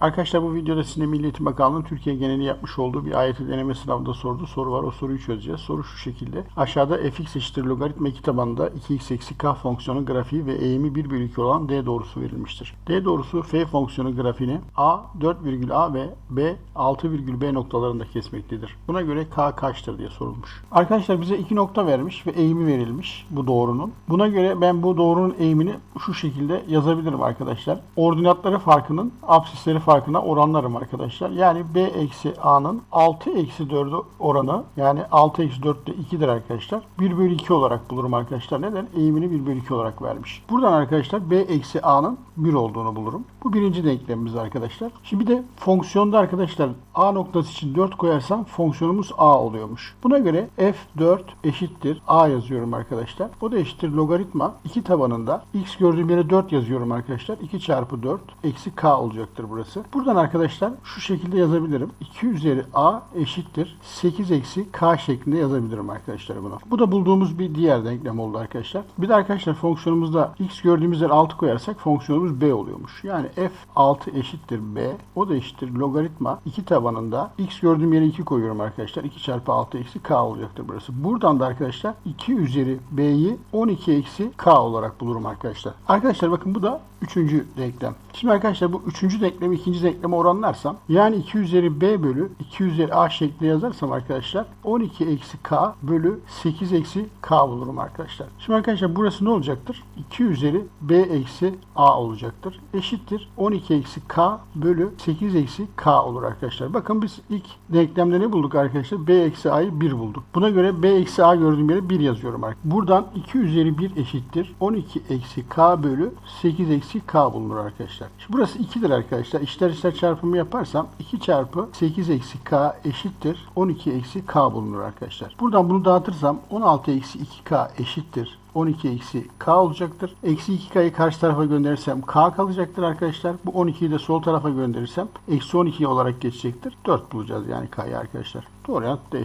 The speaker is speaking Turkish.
Arkadaşlar bu videoda size Milli Bakanlığı'nın Türkiye geneli yapmış olduğu bir AYT deneme sınavında sorduğu soru var. O soruyu çözeceğiz. Soru şu şekilde. Aşağıda fx eşittir logaritma 2 tabanında 2x eksi k fonksiyonun grafiği ve eğimi 1 bölü 2 olan d doğrusu verilmiştir. D doğrusu f fonksiyonu grafiğini a 4,a ve b 6,b noktalarında kesmektedir. Buna göre k kaçtır diye sorulmuş. Arkadaşlar bize iki nokta vermiş ve eğimi verilmiş bu doğrunun. Buna göre ben bu doğrunun eğimini şu şekilde yazabilirim arkadaşlar. Ordinatları farkının absisleri farkına oranlarım arkadaşlar. Yani b eksi a'nın 6 eksi 4'ü oranı yani 6 eksi 4 de 2'dir arkadaşlar. 1 bölü 2 olarak bulurum arkadaşlar. Neden? Eğimini 1 bölü 2 olarak vermiş. Buradan arkadaşlar b eksi a'nın 1 olduğunu bulurum. Bu birinci denklemimiz arkadaşlar. Şimdi bir de fonksiyonda arkadaşlar a noktası için 4 koyarsam fonksiyonumuz a oluyormuş. Buna göre f4 eşittir a yazıyorum arkadaşlar. O da eşittir logaritma 2 tabanında x gördüğüm yere 4 yazıyorum arkadaşlar. 2 çarpı 4 eksi k olacaktır burası. Buradan arkadaşlar şu şekilde yazabilirim. 2 üzeri a eşittir 8 eksi k şeklinde yazabilirim arkadaşlar bunu. Bu da bulduğumuz bir diğer denklem oldu arkadaşlar. Bir de arkadaşlar fonksiyonumuzda x gördüğümüz yere 6 koyarsak fonksiyonumuz b oluyormuş. Yani f6 eşittir b. O da eşittir logaritma 2 tabanında x gördüğüm yere 2 koyuyorum arkadaşlar. 2 çarpı 6 eksi k olacaktır burası. Buradan da arkadaşlar 2 üzeri b'yi 12 eksi k olarak bulurum arkadaşlar. Arkadaşlar bakın bu da üçüncü denklem. Şimdi arkadaşlar bu üçüncü denklemi ikinci denkleme oranlarsam yani 2 üzeri b bölü 2 üzeri a şekli yazarsam arkadaşlar 12 eksi k bölü 8 eksi k bulurum arkadaşlar. Şimdi arkadaşlar burası ne olacaktır? 2 üzeri b eksi a olacaktır. Eşittir 12 eksi k bölü 8 eksi k olur arkadaşlar. Bakın biz ilk denklemde ne bulduk arkadaşlar? b eksi a'yı 1 bulduk. Buna göre b eksi a gördüğüm yere 1 yazıyorum arkadaşlar. Buradan 2 üzeri 1 eşittir 12 eksi k bölü 8 eksi k bulunur arkadaşlar. Şimdi burası 2'dir arkadaşlar. İçler içler çarpımı yaparsam 2 çarpı 8 eksi k eşittir 12 eksi k bulunur arkadaşlar. Buradan bunu dağıtırsam 16 eksi 2k eşittir 12 eksi k olacaktır. Eksi 2k'yı karşı tarafa gönderirsem k kalacaktır arkadaşlar. Bu 12'yi de sol tarafa gönderirsem eksi 12 olarak geçecektir. 4 bulacağız yani k'yı arkadaşlar. Doğru yanıt D.